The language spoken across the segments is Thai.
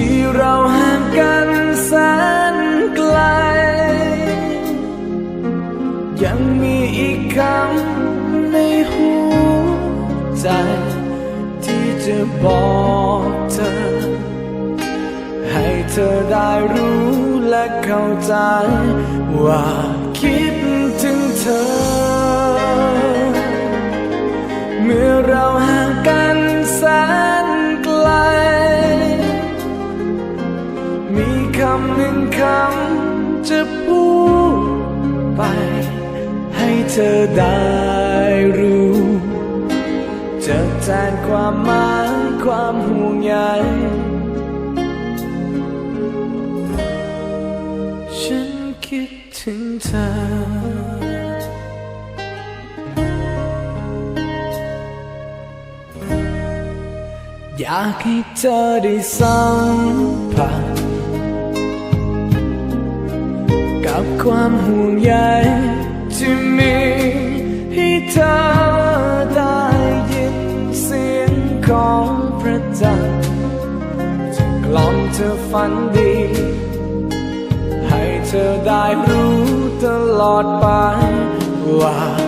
ที่เราห่างกันแสนไกล ยังมีอีกคำในหัวใจ ที่จะบอกเธอ ให้เธอได้รู้และเข้าใจ ว่าคิดถึงเธอำหนึ่งคำจะพูดไป ให้เธอได้รู้จะแทนความหมายความห่วงใยฉันคิดถึงเธออยากให้เธอได้สัมผัส ความห่วงใยที่มีให้เธอได้ยินเสียงของพระจันทร์จะกล่อมเธอฝันดี ให้เธอได้รู้ตลอดไปว่า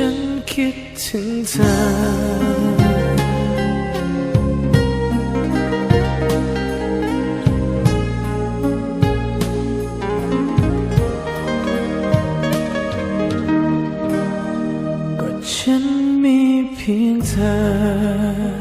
ฉันคิดถึงเธอก็ฉันมีเพียงเธอ